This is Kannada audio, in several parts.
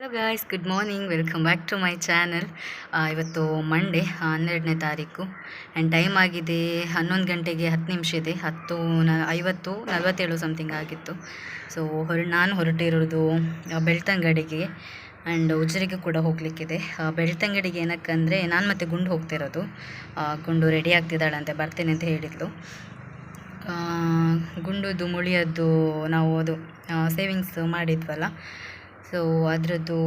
Hello guys good morning welcome back to my channel ಇವತ್ತು ಮಂಡೇ ಹನ್ನೆರಡನೇ ತಾರೀಕು. ಆ್ಯಂಡ್ ಟೈಮ್ ಆಗಿದೆ ಹನ್ನೊಂದು ಗಂಟೆಗೆ ಹತ್ತು ನಿಮಿಷ ಇದೆ. ಹತ್ತು ನ, ಐವತ್ತು, ನಲವತ್ತೇಳು ಸಮಥಿಂಗ್ ಆಗಿತ್ತು. ಸೊ ಹೊರ, ನಾನು ಹೊರಟಿರೋದು ಬೆಳ್ತಂಗಡಿಗೆ. ಆ್ಯಂಡ್ ಉಜ್ರಿಗೆ ಕೂಡ ಹೋಗಲಿಕ್ಕಿದೆ. ಬೆಳ್ತಂಗಡಿಗೆ ಏನಕ್ಕಂದರೆ, ನಾನು ಮತ್ತೆ ಗುಂಡು ಹೋಗ್ತಿರೋದು. ಗುಂಡು ರೆಡಿ ಆಗ್ತಿದ್ದಾಳಂತೆ ಬರ್ತೇನೆ ಅಂತ ಹೇಳಿದ್ಲು. ಗುಂಡುದು, ಮುಳಿಯದ್ದು, ನಾವು ಅದು ಸೇವಿಂಗ್ಸ್ ಮಾಡಿದ್ವಲ್ಲ. ಸೊ ಅದರದ್ದು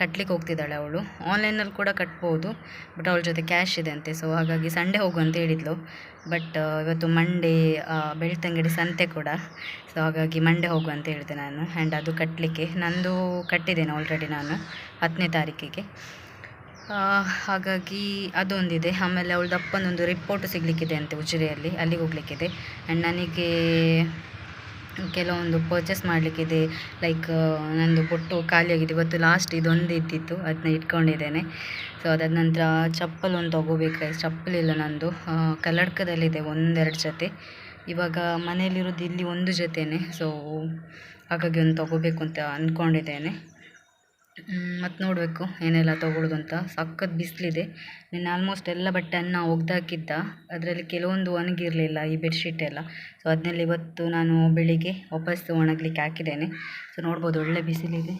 ಕಟ್ಲಿಕ್ಕೆ ಹೋಗ್ತಿದ್ದಾಳೆ ಅವಳು. ಆನ್ಲೈನಲ್ಲಿ ಕೂಡ ಕಟ್ಬೋದು ಬಟ್ ಅವಳ ಜೊತೆ ಕ್ಯಾಶ್ ಇದೆ ಅಂತೆ. ಸೊ ಹಾಗಾಗಿ ಸಂಡೇ ಹೋಗು ಅಂತ ಹೇಳಿದ್ಲು. ಬಟ್ ಇವತ್ತು ಮಂಡೇ ಬೆಳ್ತಂಗಡಿ ಸಂತೆ ಕೂಡ. ಸೊ ಹಾಗಾಗಿ ಮಂಡೇ ಹೋಗು ಅಂತ ಹೇಳಿದೆ ನಾನು. ಆ್ಯಂಡ್ ಅದು ಕಟ್ಟಲಿಕ್ಕೆ ನಂದು ಕಟ್ಟಿದ್ದೇನೆ ಆಲ್ರೆಡಿ ನಾನು, ಹತ್ತನೇ ತಾರೀಕಿಗೆ. ಹಾಗಾಗಿ ಅದೊಂದಿದೆ. ಆಮೇಲೆ ಅವಳದಪ್ಪನೊಂದು ರಿಪೋರ್ಟ್ ಸಿಗಲಿಕ್ಕಿದೆ ಅಂತೆ, ಉಜಿರೆಯಲ್ಲಿ. ಅಲ್ಲಿಗೆ ಹೋಗ್ಲಿಕ್ಕಿದೆ. ಆ್ಯಂಡ್ ನನಗೆ ಕೆಲವೊಂದು ಪರ್ಚೇಸ್ ಮಾಡಲಿಕ್ಕಿದೆ. ಲೈಕ್ ನನ್ನದು ಬೊಟ್ಟು ಖಾಲಿಯಾಗಿದೆ. ಇವತ್ತು ಲಾಸ್ಟ್ ಇದೊಂದು ಇದ್ದಿತ್ತು. ಅದನ್ನ ಇಟ್ಕೊಂಡಿದ್ದೇನೆ. ಸೊ ಅದಾದ ನಂತರ ಚಪ್ಪಲ್ ಒಂದು ಚಪ್ಪಲಿಲ್ಲ ನಂದು. ಆ, ಕಲ್ಲಡ್ಕದಲ್ಲಿದೆ ಒಂದೆರಡು ಜೊತೆ. ಇವಾಗ ಮನೆಯಲ್ಲಿರೋದು ಇಲ್ಲಿ ಒಂದು ಜೊತೆನೇ. ಸೊ ಹಾಗಾಗಿ ಒಂದು ತೊಗೋಬೇಕು ಅಂತ ಅಂದ್ಕೊಂಡಿದ್ದೇನೆ ಮತ್ತು ನೋಡಬೇಕು ಏನೆಲ್ಲ ತೊಗೊಳ್ಳೋದು ಅಂತ. ಸಖತ್ ಬಿಸಿಲಿದೆ. ನಿನ್ನೆ ಆಲ್ಮೋಸ್ಟ್ ಎಲ್ಲ ಬಟ್ಟೆಯನ್ನು ಒಗ್ದಾಕಿದ್ದ. ಅದರಲ್ಲಿ ಕೆಲವೊಂದು ಒಣಗಿರಲಿಲ್ಲ ಈ ಬೆಡ್ಶೀಟ್ ಎಲ್ಲ. ಸೊ ಅದನ್ನೆಲ್ಲ ಇವತ್ತು ನಾನು ಬೆಳಿಗ್ಗೆ ವಾಪಸ್ ಒಣಗಲಿಕ್ಕೆ ಹಾಕಿದ್ದೇನೆ. ಸೊ ನೋಡ್ಬೋದು ಒಳ್ಳೆ ಬಿಸಿಲಿದೆ.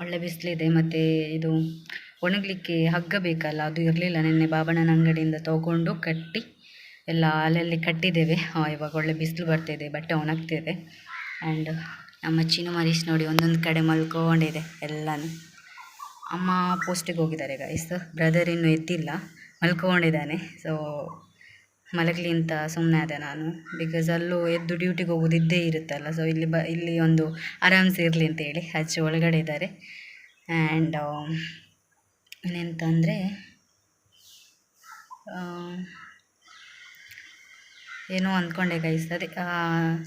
ಒಳ್ಳೆ ಬಿಸಿಲಿದೆ. ಮತ್ತು ಇದು ಒಣಗಲಿಕ್ಕೆ ಹಗ್ಗ ಬೇಕಲ್ಲ, ಅದು ಇರಲಿಲ್ಲ. ನಿನ್ನೆ ಬಾಬಣ್ಣನ ಅಂಗಡಿಯಿಂದ ತೊಗೊಂಡು ಕಟ್ಟಿ ಎಲ್ಲ ಅಲ್ಲಲ್ಲಿ ಕಟ್ಟಿದ್ದೇವೆ. ಇವಾಗ ಒಳ್ಳೆ ಬಿಸಿಲು ಬರ್ತಿದೆ. ಬಟ್ಟೆ ಒಣಗ್ತಿದೆ. ಆ್ಯಂಡ್ ನಮ್ಮ ಚಿನ್ನು ಮರೀಶ್ ನೋಡಿ ಒಂದೊಂದು ಕಡೆ ಮಲ್ಕೊಂಡಿದೆ ಎಲ್ಲನೂ. ಅಮ್ಮ ಪೋಸ್ಟಿಗೆ ಹೋಗಿದ್ದಾರೆ ಗೈಸ್ ಬ್ರದರ್ ಇನ್ನೂ ಎದ್ದಿಲ್ಲ ಮಲ್ಕೊಂಡಿದ್ದಾನೆ. ಸೊ ಮಲಗಲಿ ಅಂತ ಸುಮ್ಮನೆ ಆದೆ ನಾನು. ಬಿಕಾಸ್ ಅಲ್ಲೂ ಎದ್ದು ಡ್ಯೂಟಿಗೆ ಹೋಗೋದು ಇದ್ದೇ ಇರುತ್ತಲ್ಲ ಸೊ ಇಲ್ಲಿ ಬ, ಇಲ್ಲಿ ಒಂದು ಆರಾಮ್ಸೆ ಇರಲಿ ಅಂತೇಳಿ ಹಚ್ಚಿ ಒಳಗಡೆ ಇದ್ದಾರೆ. ಆ್ಯಂಡ್ ಇನ್ನೆಂತಂದರೆ ಏನೋ ಅಂದ್ಕೊಂಡೆ ಗೈಸ್ ಅದೇ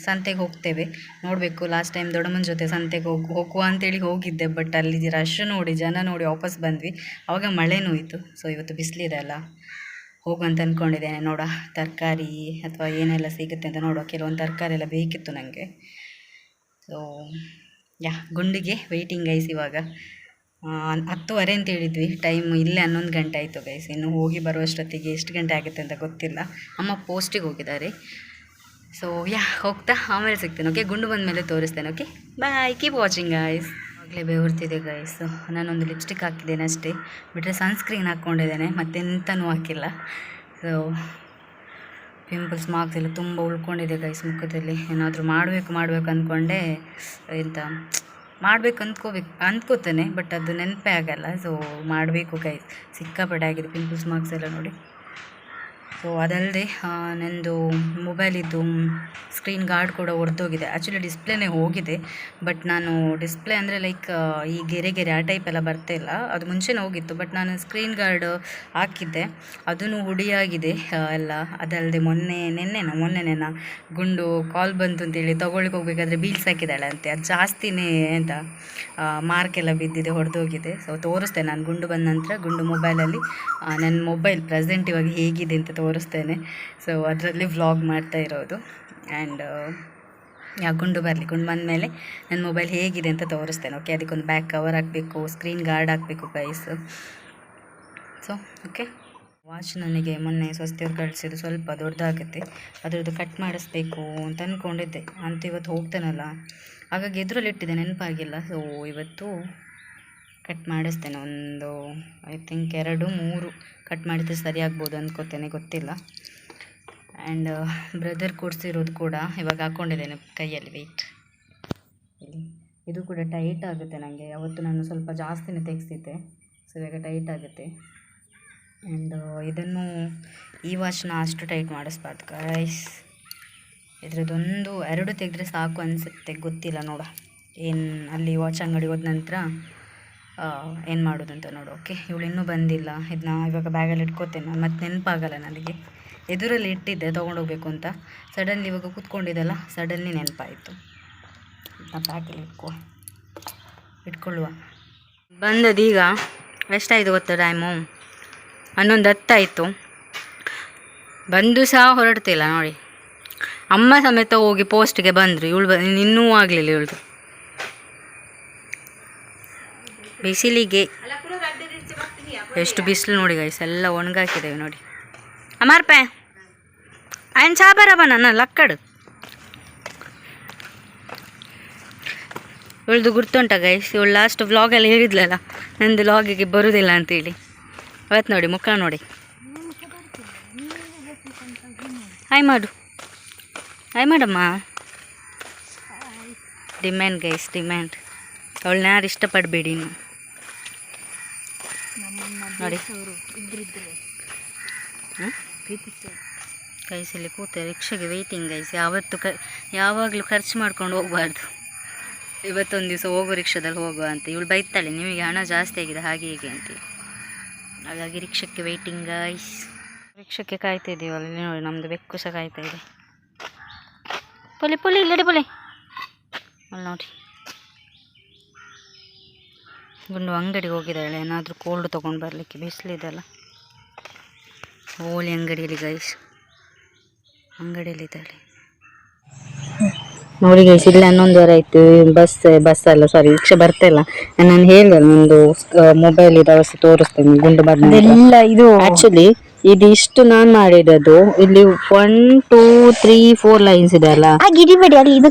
ಸಂತೆಗೆ ಹೋಗ್ತೇವೆ. ನೋಡಬೇಕು ಲಾಸ್ಟ್ ಟೈಮ್ ದೊಡ್ಡಮ್ಮನ ಜೊತೆ ಸಂತೆಗೆ ಹೋಗ್, ಹೋಗುವ ಅಂತೇಳಿ ಹೋಗಿದ್ದೆ ಬಟ್ ಅಲ್ಲಿ ರಶ್ ನೋಡಿ, ಜನ ನೋಡಿ ವಾಪಸ್ ಬಂದ್ವಿ. ಆವಾಗ ಮಳೆನೂ ಇತ್ತು. ಸೊ ಇವತ್ತು ಬಿಸಿಲಿದೆ ಅಲ್ಲ ಹೋಗು ಅಂತ ಅಂದ್ಕೊಂಡಿದ್ದೇನೆ ನೋಡ, ತರಕಾರಿ ಅಥವಾ ಏನೆಲ್ಲ ಸಿಗುತ್ತೆ ಅಂತ ನೋಡುವ. ಕೆಲವೊಂದು ತರಕಾರಿ ಎಲ್ಲ ಬೇಕಿತ್ತು ನನಗೆ ಸೊ ಯಾ, ಗುಂಡಿಗೆ ವೆಯ್ಟಿಂಗ್ ಐಸ್ ಇವಾಗ. ಹತ್ತುವರೆ ಅಂತ ಹೇಳಿದ್ವಿ. ಟೈಮ್ ಇಲ್ಲೇ, ಹನ್ನೊಂದು ಗಂಟೆ ಆಯಿತು ಗೈಸ್ ಇನ್ನು ಹೋಗಿ ಬರುವಷ್ಟೊತ್ತಿಗೆ ಎಷ್ಟು ಗಂಟೆ ಆಗುತ್ತೆ ಅಂತ ಗೊತ್ತಿಲ್ಲ. ಅಮ್ಮ ಪೋಸ್ಟಿಗೆ ಹೋಗಿದ್ದಾರೆ. ಸೊ ಯಾ, ಹೋಗ್ತಾ? ಆಮೇಲೆ ಸಿಗ್ತೇನೆ ಓಕೆ ಗುಂಡು ಬಂದ ಮೇಲೆ ತೋರಿಸ್ತೇನೆ okay bye keep watching guys ಆಗಲೇ ಬೆವರ್ತಿದೆ ಗಾಯ್ಸ್ ನಾನೊಂದು ಲಿಪ್ಸ್ಟಿಕ್ ಹಾಕಿದ್ದೇನೆ ಅಷ್ಟೇ. ಬಿಟ್ಟರೆ ಸನ್ಸ್ಕ್ರೀನ್ ಹಾಕ್ಕೊಂಡಿದ್ದೇನೆ, ಮತ್ತೆಂತನೂ ಹಾಕಿಲ್ಲ. ಸೊ ಪಿಂಪಲ್ಸ್ ಮಾರ್ಕ್ಸ್ ಎಲ್ಲ ತುಂಬ ಉಳ್ಕೊಂಡಿದೆ ಗೈಸ್ ಮುಖದಲ್ಲಿ. ಏನಾದರೂ ಮಾಡಬೇಕು ಮಾಡಬೇಕು ಅಂದ್ಕೊಂಡೆ ಎಂತ ಮಾಡಬೇಕು ಅಂದ್ಕೋಬೇಕು ಅಂದ್ಕೋತೇನೆ ಬಟ್ ಅದು ನೆನಪೇ ಆಗಲ್ಲ. ಸೊ ಮಾಡಬೇಕು ಕೈ ಸಿಕ್ಕಾಪಡೆ ಆಗಿದೆ ಪಿಂಪಲ್ಸ್ ಮಾರ್ಕ್ಸ್ ಎಲ್ಲ ನೋಡಿ. ಸೊ ಅದಲ್ಲದೆ ನನ್ನದು ಮೊಬೈಲಿದ್ದು ಸ್ಕ್ರೀನ್ ಗಾರ್ಡ್ ಕೂಡ ಒಡೆದೋಗಿದೆ. ಆ್ಯಕ್ಚುಲಿ ಡಿಸ್ಪ್ಲೇನೇ ಹೋಗಿದೆ. ಬಟ್ ನಾನು ಡಿಸ್ಪ್ಲೇ ಅಂದರೆ ಲೈಕ್ ಈ ಗೆರೆ ಗೆರೆ ಆ ಟೈಪ್ ಎಲ್ಲ ಬರ್ತಾ ಇಲ್ಲ. ಅದು ಮುಂಚೆನೇ ಹೋಗಿತ್ತು. ಬಟ್ ನಾನು ಸ್ಕ್ರೀನ್ ಗಾರ್ಡ್ ಹಾಕಿದ್ದೆ. ಅದೂ ಹುಡಿಯಾಗಿದೆ ಎಲ್ಲ. ಅದಲ್ಲದೆ ಮೊನ್ನೆ, ನೆನ್ನೆನ? ಮೊನ್ನೆನೇನ? ಗುಂಡು ಕಾಲ್ ಬಂತು ಅಂತೇಳಿ ತೊಗೊಳ್ಳಿಕ್ಕೆ ಹೋಗ್ಬೇಕಾದ್ರೆ ಬೀಳ್ಸಾಕಿದ್ದಾಳೆ ಅಂತೆ. ಅದು ಜಾಸ್ತಿನೇ ಎಂತ ಮಾರ್ಕ್ ಎಲ್ಲ ಬಿದ್ದಿದೆ, ಹೊಡೆದೋಗಿದೆ. ಸೊ ತೋರಿಸ್ತೇನೆ. ನಾನು ಗುಂಡು ಬಂದ ನಂತರ ಗುಂಡು ಮೊಬೈಲಲ್ಲಿ ನನ್ನ ಮೊಬೈಲ್ ಪ್ರೆಸೆಂಟ್ ಇವಾಗ ಹೇಗಿದೆ ಅಂತ ತೋರಿಸ್ತೇನೆ. ಸೊ ಅದರಲ್ಲಿ ವ್ಲಾಗ್ ಮಾಡ್ತಾ ಇರೋದು. ಆ್ಯಂಡ್ ಯಾ, ಗುಂಡು ಬರಲಿ, ಗುಂಡು ಬಂದಮೇಲೆ ನನ್ನ ಮೊಬೈಲ್ ಹೇಗಿದೆ ಅಂತ ತೋರಿಸ್ತೇನೆ. ಓಕೆ ಅದಕ್ಕೊಂದು ಬ್ಯಾಕ್ ಕವರ್ ಹಾಕಬೇಕು ಸ್ಕ್ರೀನ್ ಗಾರ್ಡ್ ಹಾಕಬೇಕು ಗೈಸ್ ಸೊ ಓಕೆ ವಾಚ್ ನನಗೆ ಮೊನ್ನೆ ಸ್ವಸ್ತಿಯವ್ರು ಕಳಿಸಿದ್ದು ಸ್ವಲ್ಪ ದೊಡ್ಡದಾಗುತ್ತೆ, ಅದರದ್ದು ಕಟ್ ಮಾಡಿಸ್ಬೇಕು ಅಂತ ಅಂದ್ಕೊಂಡಿದ್ದೆ ಅಂತ ಇವತ್ತು ಹೋಗ್ತಾನಲ್ಲ, ಹಾಗಾಗಿ ಎದುರಲ್ಲಿ ಇಟ್ಟಿದ್ದೆ, ನೆನಪಾಗಿಲ್ಲ. ಸೊ ಇವತ್ತು ಕಟ್ ಮಾಡಿಸ್ತೇನೆ, ಒಂದು ಐ ಥಿಂಕ್ ಎರಡು, ಮೂರು ಕಟ್ ಮಾಡಿದ್ರೆ ಸರಿ ಆಗ್ಬೋದು ಅಂದ್ಕೋತೇನೆ ಗೊತ್ತಿಲ್ಲ ಆ್ಯಂಡ್ ಬ್ರದರ್ ಕೊಡಿಸಿರೋದು ಕೂಡ ಇವಾಗ ಹಾಕ್ಕೊಂಡಿದ್ದೇನೆ ಕೈಯಲ್ಲಿ ವೆಯ್ಟ್ ಇದು ಕೂಡ ಟೈಟ್ ಆಗುತ್ತೆ ನನಗೆ ಅವತ್ತು ನಾನು ಸ್ವಲ್ಪ ಜಾಸ್ತಿನೇ ತೆಗೆಸಿದ್ದೆ ಸೊ ಇವಾಗ ಟೈಟ್ ಆಗುತ್ತೆ. ಆ್ಯಂಡ್ ಇದನ್ನು ಈ ವಾಚನ್ನ ಅಷ್ಟು ಟೈಟ್ ಮಾಡಿಸ್ಬಾರ್ದು ಗೈಸ್ ಇದರದ್ದೊಂದು ಎರಡು ತೆಗೆದ್ರೆ ಸಾಕು ಅನಿಸುತ್ತೆ, ಗೊತ್ತಿಲ್ಲ ನೋಡ. ಏನು ಅಲ್ಲಿ ವಾಚ್ ಅಂಗಡಿ ಹೋದ ನಂತರ ಏನು ಮಾಡೋದು ಅಂತ ನೋಡು ಓಕೆ ಇವಳು ಇನ್ನೂ ಬಂದಿಲ್ಲ. ಇದನ್ನ ಇವಾಗ ಬ್ಯಾಗಲ್ಲಿ ಇಟ್ಕೋತೇನೆ ಮತ್ತು ನೆನಪಾಗಲ್ಲ ನನಗೆ. ಎದುರಲ್ಲಿ ಇಟ್ಟಿದ್ದೆ, ತೊಗೊಂಡೋಗ್ಬೇಕು ಅಂತ. ಸಡನ್ಲಿ ಇವಾಗ ಕೂತ್ಕೊಂಡಿದ್ದಲ್ಲ ಸಡನ್ಲಿ ನೆನಪಾಯಿತು. ಬ್ಯಾಗಲ್ಲಿ ಇಟ್ಕೋ, ಇಟ್ಕೊಳ್ಳುವ. ಬಂದದೀಗ ಎಷ್ಟಾಯಿತು ಗೊತ್ತಾ ಟೈಮು ಹನ್ನೊಂದು ಹತ್ತಾಯಿತು. ಬಂದು ಸಹ ಹೊರಡ್ತಿಲ್ಲ, ನೋಡಿ. ಅಮ್ಮ ಸಮೇತ ಹೋಗಿ ಪೋಸ್ಟ್ಗೆ ಬಂದರು. ಇವಳು ಬ, ಇನ್ನೂ ಆಗಲಿಲ್ಲ ಇವಳದು. ಬಿಸಿಲಿಗೆ ಎಷ್ಟು ಬಿಸಿಲು ನೋಡಿ ಗೈಸ್ ಎಲ್ಲ ಒಣಗಾಕಿದ್ದೇವೆ ನೋಡಿ. ಅಮಾರ್ಪೆ ಆಯ್ನ ಚಾಬರ ನನ್ನ, ಲಕ್ಕಡು. ಇವಳ್ದು ಗುರ್ತುಂಟ ಗೈಸ್ ಇವಳು ಲಾಸ್ಟ್ ವ್ಲಾಗೆಲ್ಲ ಹೇಳಿದ್ಲಲ್ಲ, ನಂದು ವ್ಲಾಗಿಗೆ ಬರುವುದಿಲ್ಲ ಅಂತೇಳಿ. ಅವತ್ತು ನೋಡಿ ಮುಖ ನೋಡಿ. ಹಾಯ್ ಮಾಡು. ಹಾಯ್ ಮಾಡಮ್ಮ ಡಿಮ್ಯಾಂಡ್ ಗೈಸ್ ಡಿಮ್ಯಾಂಡ್ ಅವಳನ್ನ ಯಾರು ಇಷ್ಟಪಡಬೇಡಿ ನೀವು. ನೋಡಿ. ಗೈಸಲ್ಲಿ ಕೂತೆ ರಿಕ್ಷೆಗೆ ವೆಯ್ಟಿಂಗ್ ಗೈಸ್ ಯಾವತ್ತು ಕ ಯಾವಾಗಲೂ ಖರ್ಚು ಮಾಡ್ಕೊಂಡು ಹೋಗಬಾರ್ದು. ಇವತ್ತೊಂದು ದಿವಸ ಹೋಗೋ ರಿಕ್ಷಾದಲ್ಲಿ ಹೋಗುವ ಅಂತ. ಇವಳು ಬೈತಾಳೆ ನಿಮಗೆ ಹಣ ಜಾಸ್ತಿ ಆಗಿದೆ ಹಾಗೆ ಹೀಗೆ ಅಂತ ಹಾಗಾಗಿ ರಿಕ್ಷಕ್ಕೆ ವೆಯ್ಟಿಂಗ್ ಗೈಸ್ ರಿಕ್ಷಕ್ಕೆ ಕಾಯ್ತಾ ಇದ್ದೀವಿ ಅಲ್ಲಿ ನೋಡಿ ನಮ್ಮದು ಬೆಕ್ಕು ಸಹ ಕಾಯ್ತಾ ಇದೆ. ಪೊಲಿ ಪೊಲಿ, ಇಲ್ಲಡಿ ಪೊಲಿ. ಅಲ್ಲಿ ನೋಡಿ. ಗುಂಡು ಅಂಗಡಿಗೆ ಹೋಗಿದ್ದಾಳೆ, ಏನಾದರೂ ಕೋಲ್ಡ್ ತೊಗೊಂಡು ಬರಲಿಕ್ಕೆ ಬಿಸಿಲಿದೆಲ್ಲ ಓಲಿ ಅಂಗಡಿಯಲ್ಲಿ ಗೈಸ್ ಅಂಗಡಿಯಲ್ಲಿದ್ದಾಳೆ ನೋಡಿ ಗೈಸ್ ಇಲ್ಲ ಹನ್ನೊಂದುವರೆ ಆಯ್ತು ಬಸ್ ಬಸ್ ಅಲ್ಲ ಸಾರಿ ರಿಕ್ಷಾ ಬರ್ತಾ ಇಲ್ಲ. ನಾನು ಹೇಳಿದೆ ಒಂದು ಮೊಬೈಲ್ ಇದೆ ಅವಸ್ಥೆ ತೋರಿಸ್ತೇನೆ ಗುಂಡು ಬದ ಎಲ್ಲ ಇದು ಆಕ್ಚುಲಿ ಇದು ಇಷ್ಟು ನಾನು ಮಾಡಿರೋದು ಇಲ್ಲಿ one two three four lines ಇದೆ ಅಲ್ಲ? ಗಿಡಿಬೇಡಿ ಅಲ್ಲಿ ಇದು?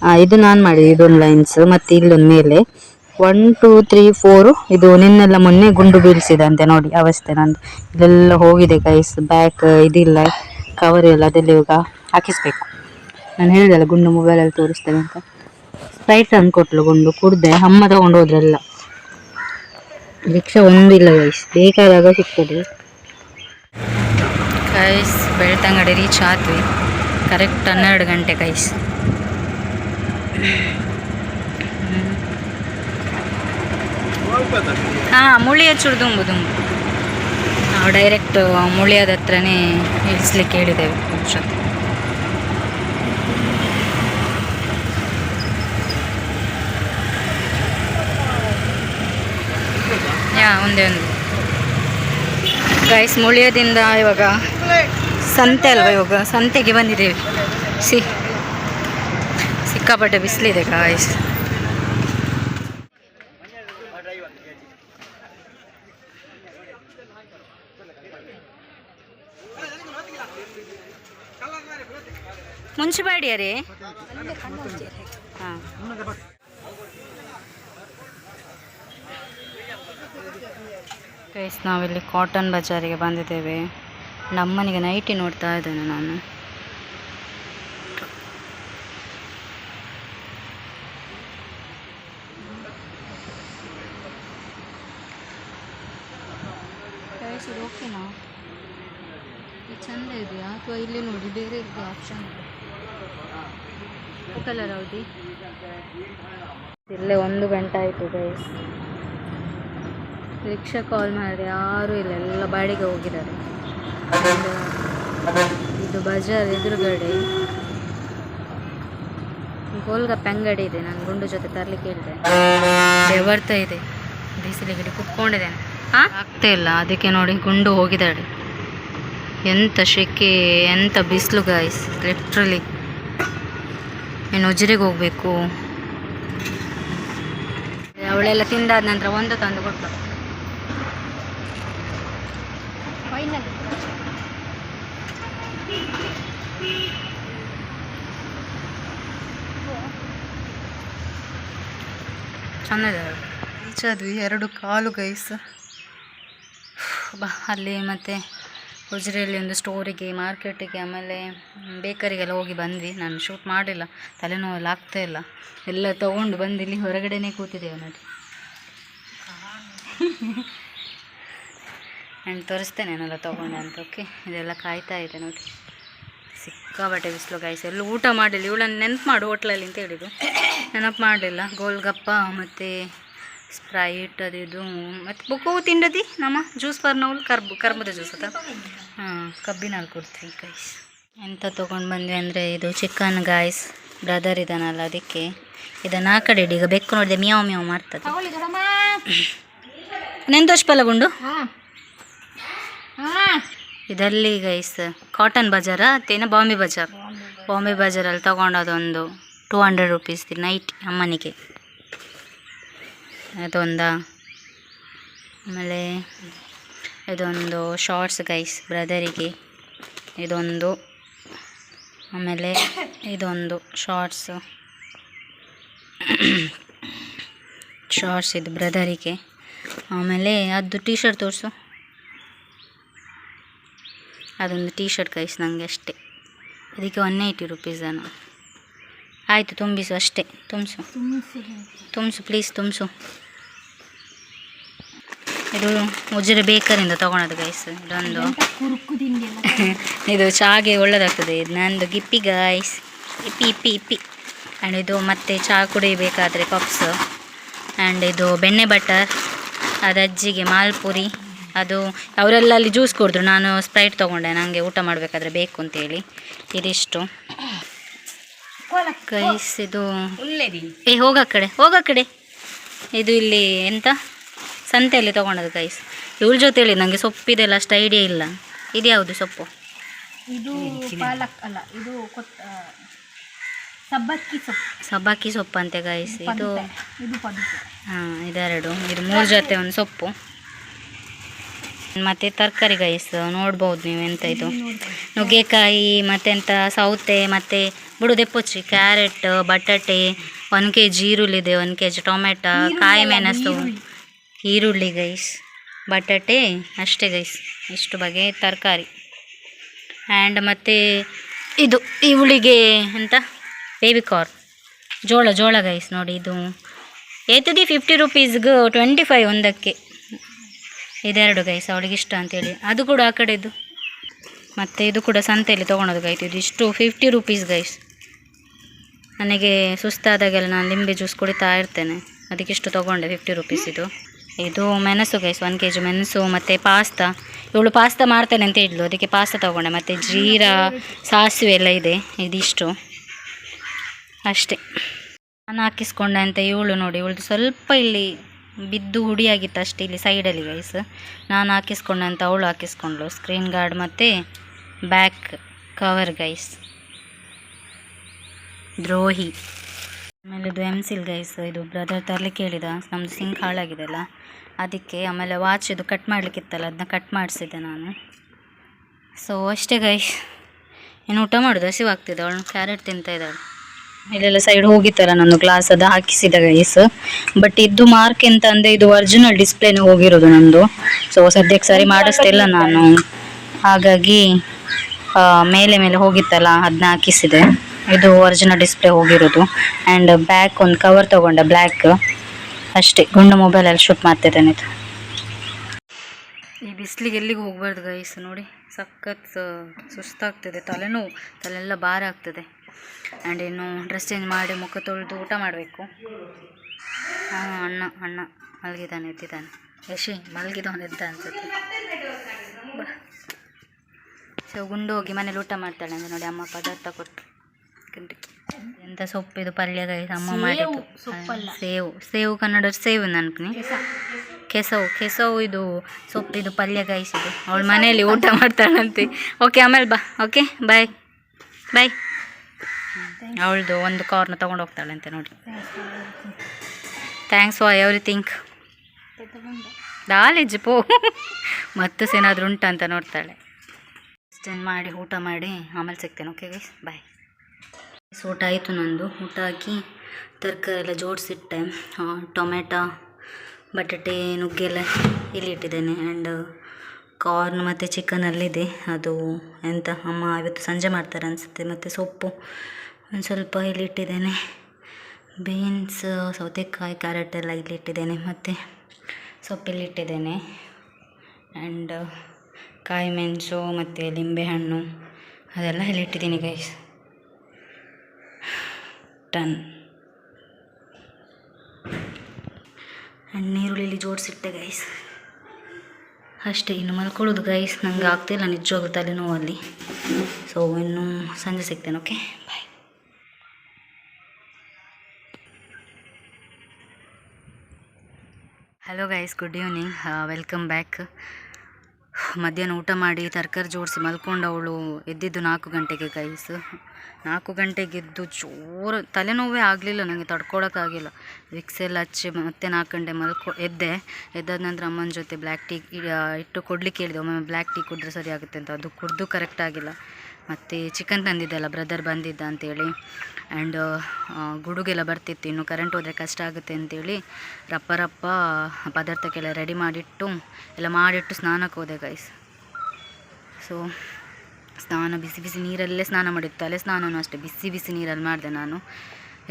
ಆ, ಇದು ನಾನು ಮಾಡಿದೆ ಇದೊಂದು ಲೈನ್ಸ್ ಮತ್ತೆ ಇಲ್ಲೊಂದು ಮೇಲೆ. ಒನ್ ಟೂ ತ್ರೀ ಫೋರ್ ಇದು ನಿನ್ನೆಲ್ಲ ಮೊನ್ನೆ ಗುಂಡು ಬೀಳಿಸಿದಂತೆ ನೋಡಿ ಅವಸ್ಥೆ ನಂದು. ಇದೆಲ್ಲ ಹೋಗಿದೆ ಗೈಸ್ ಬ್ಯಾಕ್ ಇದಿಲ್ಲ ಕವರ್ ಎಲ್ಲ ಅದೆಲ್ಲ ಇವಾಗ ಹಾಕಿಸ್ಬೇಕು. ನಾನು ಹೇಳಿದಲ್ಲ ಗುಂಡು ಮೊಬೈಲಲ್ಲಿ ತೋರಿಸ್ತೇನೆ ಅಂತ. ಸ್ಪ್ರೈಟ್ ತಂದು ಕೊಟ್ಲು ಗುಂಡು, ಕುಡ್ದೆ, ಅಮ್ಮ ತಗೊಂಡು ಹೋದ್ರೆಲ್ಲ. ರಿಕ್ಷಾ ಒಂದಿಲ್ಲ ಗೈಸ್ ಬೇಕಾದಾಗ ಸಿಗ್ತದೆ. ಗೈಸ್ ಬೆಳ್ತಂಗಡಿ ರೀಚ್ ಆದ್ವಿ. ಕರೆಕ್ಟ್ ಹನ್ನೆರಡು ಗಂಟೆ ಗೈಸ್ ಹಾಂ ಮುಳಿ ಚುಡ್ದುಂಬು ದುಂಬು ನಾವು ಡೈರೆಕ್ಟ್ ಮುಳಿಯದ ಹತ್ರನೇ ಇಳಿಸ್ಲಿಕ್ಕೆ ಹೇಳಿದ್ದೇವೆ ಒಂದೇ ಒಂದು. ಗೈಸ್ ಮುಳಿಯೋದಿಂದ ಇವಾಗ ಸಂತೆ ಅಲ್ವಾ ಇವಾಗ? ಸಂತೆಗೆ ಬಂದಿದ್ದೀವಿ. ಸಿ. ಸಿಕ್ಕಾಪಟ್ಟೆ ಬಿಸಿಲಿದೆ ಗಾಯ್ಸ್ ಮುಂಚೆ ರೀ ಹಾಂ. ಗೈಸ್ ನಾವಿಲ್ಲಿ ಕಾಟನ್ ಬಜಾರಿಗೆ ಬಂದಿದ್ದೇವೆ. ನಮ್ಮನಿಗೆ ನೈಟಿ ನೋಡ್ತಾ ಇದ್ದೇನೆ ನಾನು. ಗೈಸ್ ಇದು ಓಕೆನಾ ಚಂದ ಇದೆಯಾ? ಅಥವಾ ಇಲ್ಲಿ ನೋಡಿ, ಬೇರೆ ಇದೆಯಾ ಆಪ್ಷನ್ ಕಲರ್ ಹೌದಿ ಇಲ್ಲೇ ಒಂದು ಗಂಟೆ ಆಯಿತು ಗೈಸ್ ರಿಕ್ಷಾ ಕಾಲ್ ಮಾಡಿದ್ರೆ ಯಾರೂ ಇಲ್ಲ ಎಲ್ಲ ಬಾಡಿಗೆ ಹೋಗಿದ್ದಾರೆ. ಇದು ಬಜಾರ್ ಎದುರುಗಡೆ ಗೋಲ್ಗಪ್ಪೆ ಅಂಗಡಿ ಇದೆ ನಾನು ಗುಂಡು ಜೊತೆ ತರಲಿಕ್ಕೆ ಹೇಳಿದೆ. ಬರ್ತಾ ಇದೆ ಬಿಸಿಲಿಗೆ ಕುತ್ಕೊಂಡಿದ್ದೇನೆ ಆಗ್ತಾ ಇಲ್ಲ ಅದಕ್ಕೆ ನೋಡಿ ಗುಂಡು ಹೋಗಿದ್ದಾಳೆ. ಎಂತ ಶೆಕೆ ಎಂತ ಬಿಸಿಲು ಗಾಯ್ಸ್ ಲಿಟ್ರಲಿ ಏನು ಉಜ್ರಿಗೆ ಹೋಗಬೇಕು. ಅವಳೆಲ್ಲ ತಿಂದಾದ ನಂತರ ಒಂದು ತಂದು ಕೊಟ್ಟು ಚೆಂದಿದೆ ಈಚಾದ್ವಿ ಎರಡು ಕಾಲು ಗೈಸ್ ಬಾ, ಅಲ್ಲಿ ಮತ್ತೆ ಉಜಿರೆಯಲ್ಲಿ ಒಂದು ಸ್ಟೋರಿಗೆ ಮಾರ್ಕೆಟಿಗೆ ಆಮೇಲೆ ಬೇಕರಿಗೆಲ್ಲ ಹೋಗಿ ಬಂದ್ವಿ. ನಾನು ಶೂಟ್ ಮಾಡಿಲ್ಲ. ತಲೆನೋವೆಲ್ಲ ಆಗ್ತಾ ಇಲ್ಲ. ಎಲ್ಲ ತಗೊಂಡು ಬಂದು ಇಲ್ಲಿ ಹೊರಗಡೆನೇ ಕೂತಿದ್ದೇವೆ ನೋಡಿ. ನಾನು ತೋರಿಸ್ತೇನೆ ಏನೆಲ್ಲ ತೊಗೊಂಡೆ ಅಂತ ಓಕೆ ಇದೆಲ್ಲ ಕಾಯ್ತಾ ಇದೆ ನೋಡಿ ಸಿಕ್ಕಾಬಟ್ಟೆ ಬಿಸಿಲು ಗಾಯ್ಸ್ ಎಲ್ಲ ಊಟ ಮಾಡಲಿಲ್ಲ ಇವಳನ್ನು ನೆನಪು ಮಾಡು ಹೋಟ್ಲಲ್ಲಿ ಅಂತ ಹೇಳಿದ್ದು. ನೆನಪು ಮಾಡಲಿಲ್ಲ ಗೋಲ್ಗಪ್ಪ ಮತ್ತು ಸ್ಪ್ರೈಟ್ ಅದು ಇದು ಮತ್ತು ಬುಕ್ಕು ತಿಂಡದಿ? ನಮ್ಮ ಜ್ಯೂಸ್ ಬರ್ನವಳು ಕರ್ಬು ಕರ್ಬದ ಜ್ಯೂಸ್ ಅಥವಾ ಹಾಂ ಕಬ್ಬಿನಲ್ಲಿ ಕೊಡ್ತೀವಿ ಗೈಸ್ ಎಂತ ತೊಗೊಂಡು ಬಂದ್ವಿ ಅಂದರೆ ಇದು ಚಿಕನ್ ಗಾಯ್ಸ್ ಬ್ರದರ್ ಇದ್ದಾನಲ್ಲ ಅದಕ್ಕೆ. ಇದನ್ನು ಆ ಕಡೆ ಇಡಿ. ಈಗ ಬೆಕ್ಕು ನೋಡಿದೆ ಮಿಯಾವ್ ಮಿಯಾವ್ ಮಾಡ್ತದೆ. ನೆಂದೋಷ್ಪಲ್ಲ ಗುಂಡು ಇದಲ್ಲಿ ಗೈಸ್ ಕಾಟನ್ ಬಜಾರ ಅತ್ತೇನ ಬಾಂಬೆ ಬಜಾರ್. ಬಾಂಬೆ ಬಜಾರಲ್ಲಿ ತೊಗೊಂಡದೊಂದು ಟೂ ಹಂಡ್ರೆಡ್ ರುಪೀಸ್ ನೈಟ್ ಅಮ್ಮನಿಗೆ ಅದೊಂದಾ, ಆಮೇಲೆ ಇದೊಂದು ಶಾರ್ಟ್ಸ್ ಗೈಸ್ ಬ್ರದರಿಗೆ ಇದೊಂದು, ಆಮೇಲೆ ಇದೊಂದು ಶಾರ್ಟ್ಸ್ ಶಾರ್ಟ್ಸ್ ಇದು ಬ್ರದರಿಗೆ ಆಮೇಲೆ ಅದು ಟೀ ಶರ್ಟ್ ತೋರಿಸು. ಅದೊಂದು ಟೀ ಶರ್ಟ್ ಗೈಸ್ ನನಗೆ ಅಷ್ಟೇ. ಅದಕ್ಕೆ ಒನ್ ಏಯ್ಟಿ ನಾನು ಆಯಿತು, ತುಂಬಿಸು ಅಷ್ಟೇ. ತುಂಬಿಸು. ತುಂಬಿಸು ಪ್ಲೀಸ್ ತುಂಬಿಸು. ಇದು ಉಜಿರೆ ಬೇಕರಿಂದ ತೊಗೊಳೋದು ಗೈಸ್ ಇದೊಂದು ಇದು ಚಾಗೆ ಒಳ್ಳೆದಾಗ್ತದೆ. ಇದು ನಂದು ಗಿಪ್ಪಿ ಗೈಸ್ ಇಪ್ಪಿ ಇಪ್ಪಿ ಇಪ್ಪಿ ಆ್ಯಂಡ್ ಇದು ಮತ್ತೆ ಚಹಾ ಕುಡಿಬೇಕಾದ್ರೆ ಕಪ್ಸು ಆ್ಯಂಡ್ ಇದು ಬೆಣ್ಣೆ ಬಟರ್ ಅದು ಅಜ್ಜಿಗೆ ಮಾಲ್ಪುರಿ. ಅದು ಅವರೆಲ್ಲ ಅಲ್ಲಿ ಜ್ಯೂಸ್ ಕುಡಿದ್ರು. ನಾನು ಸ್ಪ್ರೈಟ್ ತೊಗೊಂಡೆ. ನನಗೆ ಊಟ ಮಾಡಬೇಕಾದ್ರೆ ಬೇಕು ಅಂತೇಳಿ ಇದಿಷ್ಟು. ಕೈಸ್ ಇದು ಏ ಹೋಗ ಕಡೆ. ಹೋಗ ಕಡೆ. ಇದು ಇಲ್ಲಿ ಎಂತ? ಸಂತೆಯಲ್ಲಿ ತೊಗೊಂಡದ್ದು ಕೈಸ್ ಇವ್ರ ಜೊತೆ ಹೇಳಿ ನನಗೆ ಸೊಪ್ಪಿದೆಲ್ಲ ಅಷ್ಟು ಐಡಿಯಾ ಇಲ್ಲ. ಇದು ಯಾವುದು ಸೊಪ್ಪು ಇದು ಪಾಲಕ್ ಅಲ್ಲ ಇದು ಸಬ್ಬಕ್ಕಿ ಸೊಪ್ಪು. ಸಬ್ಬಕ್ಕಿ ಸೊಪ್ಪು ಅಂತೆ ಗಾಯಿಸಿ ಇದು ಹಾಂ ಇದೆರಡು. ಇದು ಮೂರು ಜೊತೆ ಒಂದು ಸೊಪ್ಪು. ಮತ್ತು ತರಕಾರಿ ಗೈಸ್ ನೋಡ್ಬೋದು ನೀವು ಎಂತ ಇದು. ನುಗ್ಗೆಕಾಯಿ ಮತ್ತೆಂತ ಸೌತೆ ಮತ್ತು ಬುಡುದೆಪ್ಪುಚ್ಚಿ ಕ್ಯಾರೆಟ್ ಬಟಾಟೆ ಒನ್ ಕೆ ಜಿ ಈರುಳ್ಳಿ ಇದೆ ಒನ್ ಕೆ ಜಿ ಟೊಮೆಟೊ ಕಾಯಿ ಮೆಣಸು ಈರುಳ್ಳಿ. ಗೈಸ್ ಬಟಾಟೆ ಅಷ್ಟೇ ಗೈಸ್ ಇಷ್ಟು ಬಗೆ ತರಕಾರಿ. ಆ್ಯಂಡ್ ಮತ್ತು ಇದು ಇವಳಿಗೆ ಎಂತ? ಬೇಬಿ ಕಾರ್ನ್ ಜೋಳ ಜೋಳ ಗೈಸ್ ನೋಡಿ ಇದು. ಏತದಿ ಫಿಫ್ಟಿ ರುಪೀಸ್ಗೆ ಟ್ವೆಂಟಿ ಫೈವ್ ಒಂದಕ್ಕೆ. ಇದೆರಡು ಗೈಸ್ ಅವಳಿಗೆ ಇಷ್ಟ ಅಂತೇಳಿ ಅದು ಕೂಡ ಆ ಕಡೆದು. ಮತ್ತು ಇದು ಕೂಡ ಸಂತೆಯಲ್ಲಿ ತೊಗೊಳೋದು ಗೈತು ಇದು ಇಷ್ಟು ಫಿಫ್ಟಿ ರುಪೀಸ್ ಗೈಸ್ ನನಗೆ ಸುಸ್ತಾದಾಗೆಲ್ಲ ನಾನು ಲಿಂಬೆ ಜ್ಯೂಸ್ ಕುಡಿತಾ ಇರ್ತೇನೆ. ಅದಕ್ಕೆ ಇಷ್ಟು ತೊಗೊಂಡೆ ಫಿಫ್ಟಿ ರುಪೀಸ್ ಇದು. ಇದು ಮೆಣಸು ಗೈಸ್ ಒನ್ ಕೆ ಜಿ ಮೆಣಸು ಮತ್ತು ಪಾಸ್ತಾ. ಇವಳು ಪಾಸ್ತಾ ಮಾಡ್ತೇನೆ ಅಂತ ಹೇಳಿದ್ಲು, ಅದಕ್ಕೆ ಪಾಸ್ತಾ ತೊಗೊಂಡೆ. ಮತ್ತು ಜೀರಾ, ಸಾಸಿವೆ ಎಲ್ಲ ಇದೆ, ಇದಿಷ್ಟು. ಅಷ್ಟೇ. ನಾನು ಹಾಕಿಸ್ಕೊಂಡೆ ಅಂತ ಇವಳು ನೋಡಿ, ಇವಳದು ಸ್ವಲ್ಪ ಇಲ್ಲಿ ಬಿದ್ದು ಹುಡಿಯಾಗಿತ್ತು ಅಷ್ಟೇ ಇಲ್ಲಿ ಸೈಡಲ್ಲಿ ಗೈಸ್ ನಾನು ಹಾಕಿಸ್ಕೊಂಡೆ ಅಂತ ಅವಳು ಹಾಕಿಸ್ಕೊಂಡ್ಳು. ಸ್ಕ್ರೀನ್ ಗಾರ್ಡ್ ಮತ್ತು ಬ್ಯಾಕ್ ಕವರ್ ಗೈಸ್ ದ್ರೋಹಿ. ಆಮೇಲೆ ಇದು ಎಮ್ಸಿಲ್ ಗೈಸ್ ಇದು ಬ್ರದರ್ ತರಲಿಕ್ಕೆ ಹೇಳಿದ. ನಮ್ಮದು ಸಿಂಕ್ ಹಾಳಾಗಿದೆ ಅಲ್ಲ? ಅದಕ್ಕೆ ಆಮೇಲೆ ವಾಚ್ ಇದು ಕಟ್ ಮಾಡಲಿಕ್ಕಿತ್ತಲ್ಲ ಅದನ್ನ ಕಟ್ ಮಾಡಿಸಿದ್ದೆ ನಾನು. ಸೊ ಅಷ್ಟೇ ಗೈಸ್ ಏನು ಊಟ ಮಾಡೋದು? ಹಸಿವಾಗ್ತಿದ್ದೆ ಅವಳು ಕ್ಯಾರೆಟ್ ತಿಂತಾ ಇದ್ದಾಳೆ. ಇಲ್ಲೆಲ್ಲ ಸೈಡ್ ಹೋಗಿತ್ತಲ್ಲ ನಾನು ಗ್ಲಾಸ್ ಅದು ಹಾಕಿಸಿದ ಗೈಸ್ ಬಟ್ ಇದು ಮಾರ್ಕ್ ಎಂತ ಅಂದ್ರೆ ಇದು ಒರಿಜಿನಲ್ ಡಿಸ್ಪ್ಲೇನೇ ಹೋಗಿರೋದು ನಂದು. ಸೊ ಸದ್ಯಕ್ಕೆ ಸರಿ ಮಾಡಿಸ್ತಿಲ್ಲ ನಾನು. ಹಾಗಾಗಿ ಮೇಲೆ ಮೇಲೆ ಹೋಗಿತ್ತಲ್ಲ ಅದನ್ನ ಹಾಕಿಸಿದೆ. ಇದು ಒರಿಜಿನಲ್ ಡಿಸ್ಪ್ಲೇ ಹೋಗಿರೋದು. ಆ್ಯಂಡ್ ಬ್ಯಾಕ್ ಒಂದು ಕವರ್ ತೊಗೊಂಡೆ ಬ್ಲ್ಯಾಕ್ ಅಷ್ಟೇ ಗುಂಡು ಮೊಬೈಲಲ್ಲಿ ಶೂಟ್ ಮಾಡ್ತಿದ್ದೇನೆ ಇದು. ಈ ಬಿಸಿಲಿಗೆ ಎಲ್ಲಿಗೆ ಹೋಗ್ಬಾರ್ದು ಗೈಸ್ ನೋಡಿ. ಸಖತ್ ಸುಸ್ತಾಗ್ತದೆ. ತಲೆನೋವು ತಲೆಲ್ಲ ಭಾರ ಆಗ್ತದೆ. ಆ್ಯಂಡ್ ಇನ್ನು ಡ್ರೆಸ್ ಚೇಂಜ್ ಮಾಡಿ ಮುಖ ತೊಳೆದು ಊಟ ಮಾಡಬೇಕು. ಹಾಂ ಅಣ್ಣ ಅಣ್ಣ ಮಲಗಿದ್ದಾನೆ ಎದ್ದಿದ್ದಾನೆ. ಯಶಿ ಮಲಗಿದವನು ಎದ್ದ ಅನ್ಸುತ್ತೆ. ಸೊ ಗುಂಡು ಹೋಗಿ ಮನೇಲಿ ಊಟ ಮಾಡ್ತಾಳೆ ಅಂದರೆ ನೋಡಿ ಅಮ್ಮ ಪದಾರ್ಥ ಕೊಟ್ಟು ಎಂತ ಸೊಪ್ಪಿದು ಪಲ್ಯ ಗೈಸ್ ಅಮ್ಮ ಮಾಡಿದ್ದು. ಸೇವು ಸೇವು ಕನ್ನಡ ಸೇವು ನನ್ಕನಿ ಕೆಸವು ಕೆಸವು ಇದು ಸೊಪ್ಪಿದು ಪಲ್ಯ ಕಾಯಿಸಿದ್ದು ಅವಳು ಮನೆಯಲ್ಲಿ ಊಟ ಮಾಡ್ತಾಳಂತೆ. ಓಕೆ ಆಮೇಲೆ ಬಾ. ಓಕೆ ಬಾಯ್ ಬಾಯ್ ಅವಳದು ಒಂದು ಕಾರ್ನ ತೊಗೊಂಡು ಅಂತ ನೋಡಿ. ಥ್ಯಾಂಕ್ಸ್ ಫಾರ್ ಎವ್ರಿಥಿಂಗ್ ನಾಲೆಜ್ ಪೋ. ಮತ್ತೆ ಏನಾದರೂ ಉಂಟಾ ಅಂತ ನೋಡ್ತಾಳೆ. ಸ್ಟೆನ್ ಮಾಡಿ, ಊಟ ಮಾಡಿ, ಆಮೇಲೆ ಸಿಗ್ತೇನೆ ಓಕೆ ಗೈಸ್ ಬಾಯ್ ಊಟ ಆಯಿತು ನಂದು. ಊಟ ಹಾಕಿ ತರಕಾರಿ ಎಲ್ಲ ಜೋಡಿಸಿಟ್ಟೆ. ಟೊಮೆಟೊ, ಬಟಾಟೆ, ನುಗ್ಗೆಲ್ಲ ಇಲ್ಲಿ ಇಟ್ಟಿದ್ದೇನೆ. ಆ್ಯಂಡ್ ಕಾರ್ನ್ ಮತ್ತು ಚಿಕನ್ ಅಲ್ಲಿದೆ ಅದು ಎಂತ ಅಮ್ಮ ಇವತ್ತು ಸಂಜೆ ಮಾಡ್ತಾರೆ ಅನಿಸುತ್ತೆ. ಮತ್ತು ಸೊಪ್ಪು ಒಂದು ಸ್ವಲ್ಪ ಇಲ್ಲಿ ಇಟ್ಟಿದ್ದೇನೆ ಬೀನ್ಸ್ ಸೌತೆಕಾಯಿ ಕ್ಯಾರೆಟ್ ಎಲ್ಲ ಇಲ್ಲಿ ಇಟ್ಟಿದ್ದೇನೆ ಮತ್ತು ಸೊಪ್ಪಿಲ್ಲಿ ಇಟ್ಟಿದ್ದೇನೆ ಆ್ಯಂಡ್ ಕಾಯಿ ಮೆಣಸು ಮತ್ತು ಲಿಂಬೆಹಣ್ಣು ಅದೆಲ್ಲ ಇಟ್ಟಿದ್ದೀನಿ ಗೈಸ್ ಟನ್ ಆ್ಯಂಡ್ ನೀರುಳ್ಳಿ ಜೋಡಿಸಿಟ್ಟೆ ಗೈಸ್ ಅಷ್ಟೇ, ಇನ್ನು ಮಲ್ಕೊಳ್ಳೋದು ಗೈಸ್ ನನಗೆ ಆಗ್ತಿಲ್ಲ ನಿಜವಾಗ್ಲೂ ತಲೆನೋವಲ್ಲಿ ಸೊ ಇನ್ನು ಸಂಜೆ ಸಿಗ್ತೇನೆ okay bye hello guys good evening welcome back ಮಧ್ಯಾಹ್ನ ಊಟ ಮಾಡಿ ತರಕಾರಿ ಜೋಡಿಸಿ ಮಲ್ಕೊಂಡವಳು ಎದ್ದಿದ್ದು ನಾಲ್ಕು ಗಂಟೆಗೆ ಗೈಸ್. ನಾಲ್ಕು ಗಂಟೆಗೆ ಎದ್ದು ಜೋರು ತಲೆನೋವೇ ಆಗಲಿಲ್ಲ ನನಗೆ ತಡ್ಕೊಳಕ್ಕಾಗಿಲ್ಲ ವಿಕ್ಸ್ ಎಲ್ಲ ಹಚ್ಚಿ ಮತ್ತೆ ನಾಲ್ಕು ಗಂಟೆ ಮಲ್ಕೊ, ಎದ್ದೆ. ಎದ್ದಾದ ನಂತರ ಅಮ್ಮನ ಜೊತೆ ಬ್ಲ್ಯಾಕ್ ಟೀ ಇಟ್ಟು ಕೊಡ್ಲಿಕ್ಕೆ ಹೇಳಿದೆ. ಒಮ್ಮೆ ಬ್ಲ್ಯಾಕ್ ಟೀ ಕುಡಿದ್ರೆ ಸರಿ ಆಗುತ್ತೆ ಅಂತ. ಅದು ಕುಡಿದು ಕರೆಕ್ಟ್ ಆಗಿಲ್ಲ. ಮತ್ತು ಚಿಕನ್ ತಂದಿದ್ದಲ್ಲ ಬ್ರದರ್ ಬಂದಿದ್ದ ಅಂತೇಳಿ. ಆ್ಯಂಡ್ ಗುಡುಗೆಲ್ಲ ಬರ್ತಿತ್ತು, ಇನ್ನು ಕರೆಂಟ್ ಹೋದರೆ ಕಷ್ಟ ಆಗುತ್ತೆ ಅಂತೇಳಿ ರಪ್ಪ ರಪ್ಪ ಪದಾರ್ಥಕ್ಕೆಲ್ಲ ರೆಡಿ ಮಾಡಿಟ್ಟು, ಎಲ್ಲ ಮಾಡಿಟ್ಟು ಸ್ನಾನಕ್ಕೆ ಹೋದೆ ಗೈಸ್ ಸೊ ಸ್ನಾನ, ಬಿಸಿ ಬಿಸಿ ನೀರಲ್ಲೇ ಸ್ನಾನ ಮಾಡಿದ್ದು, ತಲೆ ಸ್ನಾನನೂ ಅಷ್ಟೇ, ಬಿಸಿ ಬಿಸಿ ನೀರಲ್ಲಿ ಮಾಡಿದೆ ನಾನು.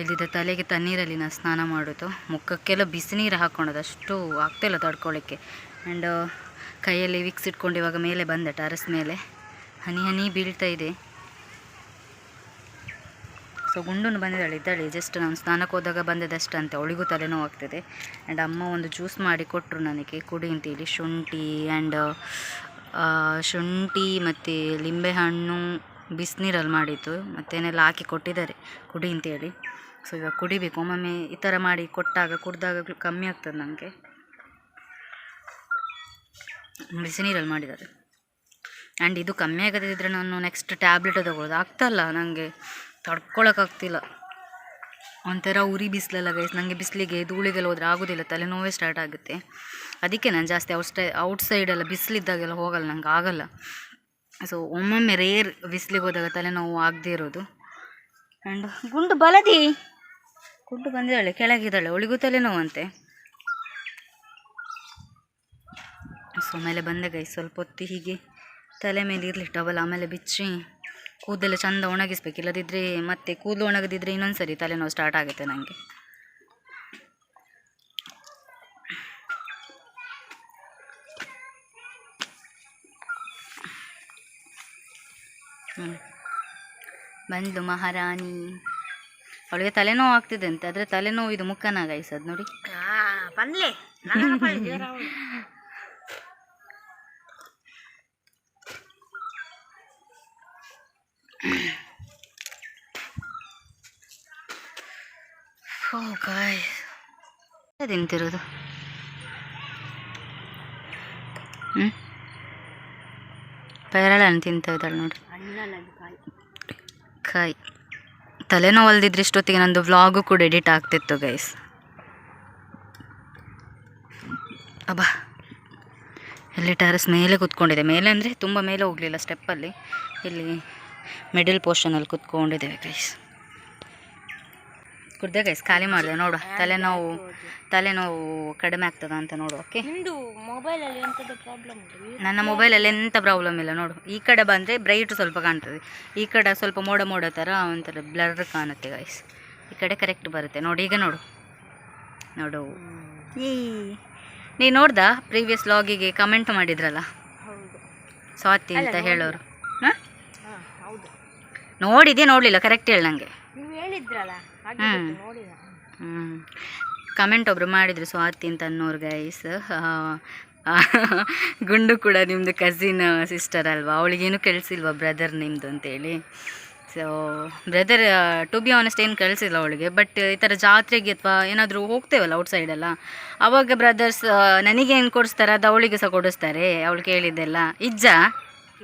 ಇಲ್ಲಿದ್ದ ತಲೆಗೆ ತಣ್ಣೀರಲ್ಲಿ ನಾನು ಸ್ನಾನ ಮಾಡೋದು ಮುಖಕ್ಕೆಲ್ಲ ಬಿಸಿ ನೀರು ಹಾಕ್ಕೊಳೋದು ಅಷ್ಟು ಆಗ್ತಾಯಿಲ್ಲ ತಡ್ಕೊಳ್ಳಿಕ್ಕೆ ಆ್ಯಂಡ್ ಕೈಯಲ್ಲಿ ವಿಕ್ಸ್ ಇಟ್ಕೊಂಡು ಇವಾಗ ಮೇಲೆ ಬಂದೆ ಟೆರಸ್ ಮೇಲೆ. ಹನಿ ಹನಿ ಬೀಳ್ತಾ ಇದೆ. ಸೊ ಗುಂಡುನು ಬಂದಿದ್ದಾಳೆ, ಇದ್ದಾಳೆ. ಜಸ್ಟ್ ನಾನು ಸ್ನಾನಕ್ಕೆ ಹೋದಾಗ ಬಂದದಷ್ಟು ಅಂತ. ಅವಳಿಗೂ ತಲೆನೋವು ಆಗ್ತದೆ. ಆ್ಯಂಡ್ ಅಮ್ಮ ಒಂದು ಜ್ಯೂಸ್ ಮಾಡಿ ಕೊಟ್ಟರು ನನಗೆ, ಕುಡಿ ಅಂತೇಳಿ ಶುಂಠಿ ಆ್ಯಂಡ್ ಶುಂಠಿ ಮತ್ತು ಲಿಂಬೆಹಣ್ಣು, ಬಿಸಿನೀರಲ್ಲಿ ಮಾಡಿತ್ತು ಮತ್ತೇನೆಲ್ಲ ಹಾಕಿ ಕೊಟ್ಟಿದ್ದಾರೆ. ಕುಡಿ ಅಂತೇಳಿ ಸೊ ಇವಾಗ ಕುಡಿಬೇಕು. ಒಮ್ಮೊಮ್ಮೆ ಈ ಥರ ಮಾಡಿ ಕೊಟ್ಟಾಗ, ಕುಡಿದಾಗ ಕಮ್ಮಿ ಆಗ್ತದೆ ನನಗೆ. ಬಿಸಿನೀರಲ್ಲಿ ಮಾಡಿದ್ದಾರೆ. ಆ್ಯಂಡ್ ಇದು ಕಮ್ಮಿ ಆಗದಿದ್ದರೆ ನಾನು ನೆಕ್ಸ್ಟ್ ಟ್ಯಾಬ್ಲೆಟ್ ತಗೊಳ್ಳೋದು. ಆಗ್ತಲ್ಲ ನನಗೆ ತಡ್ಕೊಳಕ್ಕಾಗ್ತಿಲ್ಲ ಒಂಥರ ಉರಿ ಬಿಸಿಲೆಲ್ಲ ಗೈಸ್ ನನಗೆ ಬಿಸಿಲಿಗೆ ಧೂಳಿಗೆಲ್ಲ ಹೋದರೆ ಆಗೋದಿಲ್ಲ, ತಲೆನೋವೇ ಸ್ಟಾರ್ಟ್ ಆಗುತ್ತೆ. ಅದಕ್ಕೆ ನಾನು ಜಾಸ್ತಿ ಔಟ್ ಸ್ಟೈ ಔಟ್ ಸೈಡೆಲ್ಲ ಬಿಸಿಲಿದ್ದಾಗೆಲ್ಲ ಹೋಗಲ್ಲ, ನಂಗೆ ಆಗಲ್ಲ. ಸೊ ಒಮ್ಮೊಮ್ಮೆ ರೇರ್ ಬಿಸಿಲಿಗೆ ಹೋದಾಗ ತಲೆನೋವು ಆಗದೇ ಇರೋದು. ಆ್ಯಂಡ್ ಗುಂಡು ಬಲದಿ! ಗುಂಡು ಬಂದಿದ್ದಾಳೆ, ಕೆಳಗಿದ್ದಾಳೆ, ಅವಳಿಗೂ ತಲೆನೋವಂತೆ. ಸೊ ಮೇಲೆ ಬಂದೆ ಗೈಸ್ ಸ್ವಲ್ಪ ಹೊತ್ತು ಹೀಗೆ. ತಲೆ ಮೇಲೆ ಇರಲಿ ಟವಲ್ ಆಮೇಲೆ ಬಿಚ್ಚಿ ಕೂದಲೆಲ್ಲ ಚಂದ ಒಣಗಿಸ್ಬೇಕು ಇಲ್ಲದಿದ್ದರೆ ಮತ್ತೆ ಕೂದಲು ಒಣಗದಿದ್ದರೆ ಇನ್ನೊಂದು ಸರಿ ತಲೆನೋವು ಸ್ಟಾರ್ಟ್ ಆಗುತ್ತೆ ನನಗೆ ಹ್ಞೂ ಬಂದ್ಲು ಮಹಾರಾಣಿ. ಅವಳಿಗೆ ತಲೆನೋವು ಆಗ್ತಿದೆ ಅಂತೆ ಆದರೆ ತಲೆನೋವು ಇದು ಮುಖನ ಗೈಸದು ನೋಡಿ. ತಿಂತಿರೋದು. ಹ್ಞೂ ಹಣ್ಣು ತಿಂತಾ ಇದ್ದಾಳೆ ನೋಡಿ ಕಾಯಿ. ತಲೆನೋವು ಅಲ್ದಿದ್ರೆ ಇಷ್ಟೊತ್ತಿಗೆ ನಂದು ವ್ಲಾಗು ಕೂಡ ಎಡಿಟ್ ಆಗ್ತಿತ್ತು ಗೈಸ್ ಅಬ್ಬಾ. ಇಲ್ಲಿ ಟೆರಸ್ ಮೇಲೆ ಕೂತ್ಕೊಂಡಿದೆ. ಮೇಲೆ ಅಂದರೆ ತುಂಬ ಮೇಲೆ ಹೋಗಲಿಲ್ಲ ಸ್ಟೆಪ್ಪಲ್ಲಿ ಇಲ್ಲಿ ಮಿಡಲ್ ಪೋರ್ಷನಲ್ಲಿ ಕುತ್ಕೊಂಡಿದ್ದೇವೆ ಗೈಸ್ ಕುಡ್ದೆ ಗೈಸ್ ಖಾಲಿ ಮಾಡಿದೆ ನೋಡು. ತಲೆನೋವು ತಲೆನೋವು ಕಡಿಮೆ ಆಗ್ತದ ಅಂತ ನೋಡು ಓಕೆ ಮೊಬೈಲಲ್ಲಿ ಪ್ರಾಬ್ಲಮ್ ನನ್ನ ಮೊಬೈಲಲ್ಲಿ ಎಂಥ ಪ್ರಾಬ್ಲಮ್ ಇಲ್ಲ ನೋಡು. ಈ ಕಡೆ ಬಂದರೆ ಬ್ರೈಟ್ ಸ್ವಲ್ಪ ಕಾಣ್ತದೆ. ಈ ಕಡೆ ಸ್ವಲ್ಪ ಮೋಡ ಮೋಡ ಥರ ಒಂಥರ ಬ್ಲರ್ ಕಾಣುತ್ತೆ ಗೈಸ್ ಈ ಕಡೆ ಕರೆಕ್ಟ್ ಬರುತ್ತೆ. ನೋಡಿ ಈಗ ನೋಡು. ನೋಡು. ಈ ನೀ ನೋಡ್ದ ಪ್ರೀವಿಯಸ್ ಲಾಗಿಗೆ ಕಮೆಂಟ್ ಮಾಡಿದ್ರಲ್ಲ? ಸ್ವಾತಿ ಅಂತ ಹೇಳೋರು. ಹಾಂ? ನೋಡಿದ್ಯಾ ನೋಡಲಿಲ್ಲ? ಕರೆಕ್ಟ್ ಹೇಳ ನನಗೆ ನೀವು ಹೇಳಿದ್ರಲ್ಲ? ಕಮೆಂಟ್ ಒಬ್ರು ಮಾಡಿದ್ರು ಸ್ವಾತಿ ಅಂತ ಅನ್ನೋರು ಗೈಸ್ ಗುಂಡು ಕೂಡ ನಿಮ್ಮದು ಕಸಿನ್ ಸಿಸ್ಟರ್ ಅಲ್ವಾ? ಅವಳಿಗೇನು ಕಳಿಸಿಲ್ವಾ ಬ್ರದರ್ ನಿಮ್ಮದು ಅಂತೇಳಿ? So brother to be honest ಏನು ಕಳಿಸಿಲ್ಲ ಅವಳಿಗೆ. ಬಟ್ ಈ ಥರ ಜಾತ್ರೆಗೆ ಅಥವಾ ಏನಾದರೂ ಹೋಗ್ತೇವಲ್ಲ ಔಟ್ ಸೈಡೆಲ್ಲ ಅವಾಗ ಬ್ರದರ್ಸ್ ನನಗೆ ಏನು ಕೊಡಿಸ್ತಾರೆ ಅದು ಅವಳಿಗೆ ಸಹ ಕೊಡಿಸ್ತಾರೆ. ಅವಳು ಕೇಳಿದ್ದೆಲ್ಲ. ಇಜ್ಜ?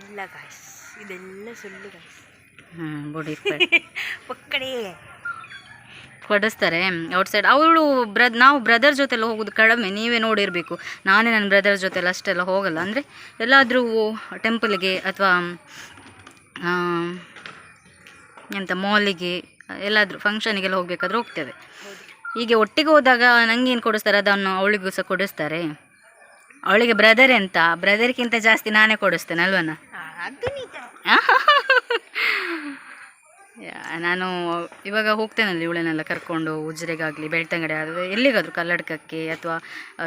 ಇಲ್ಲ ಗಾಯ್ಸ್ ಇದೆಲ್ಲ ಸುಳ್ಳು ಗಾಯ್ಸ್ ಹ್ಞೂ ಬುಡಿ ಪಕ್ಕಡೆ ಕೊಡಿಸ್ತಾರೆ ಔಟ್ಸೈಡ್ ಅವಳು ಬ್ರದ್ ನಾವು ಬ್ರದರ್ ಜೊತೆಲ್ಲ ಹೋಗೋದು ಕಡಿಮೆ ನೀವೇ ನೋಡಿರಬೇಕು. ನಾನೇ ನನ್ನ ಬ್ರದರ್ ಜೊತೆಲ್ಲ ಅಷ್ಟೆಲ್ಲ ಹೋಗಲ್ಲ. ಅಂದರೆ ಎಲ್ಲಾದರೂ ಟೆಂಪಲ್ಗೆ ಅಥವಾ ಎಂತ ಮಾಲಿಗೆ ಎಲ್ಲಾದರೂ ಫಂಕ್ಷನಿಗೆಲ್ಲ ಹೋಗಬೇಕಾದ್ರೆ ಹೋಗ್ತೇವೆ. ಹೀಗೆ ಒಟ್ಟಿಗೆ ಹೋದಾಗ ನನಗೇನು ಕೊಡಿಸ್ತಾರೆ? ಅದನ್ನು ಅವಳಿಗೂ ಸಹ ಕೊಡಿಸ್ತಾರೆ. ಅವಳಿಗೆ ಬ್ರದರ್ ಅಂತ ಬ್ರದರ್ಗಿಂತ ಜಾಸ್ತಿ ನಾನೇ ಕೊಡಿಸ್ತೇನೆ ಅಲ್ವನ? ನಾನು ಇವಾಗ ಹೋಗ್ತೇನಲ್ಲ ಇವಳನ್ನೆಲ್ಲ ಕರ್ಕೊಂಡು ಉಜ್ರೆಗಾಗಲಿ, ಬೆಳ್ತಂಗಡಿ ಆದರೆ ಎಲ್ಲಿಗಾದರೂ ಕಲ್ಲಡ್ಕಕ್ಕೆ ಅಥವಾ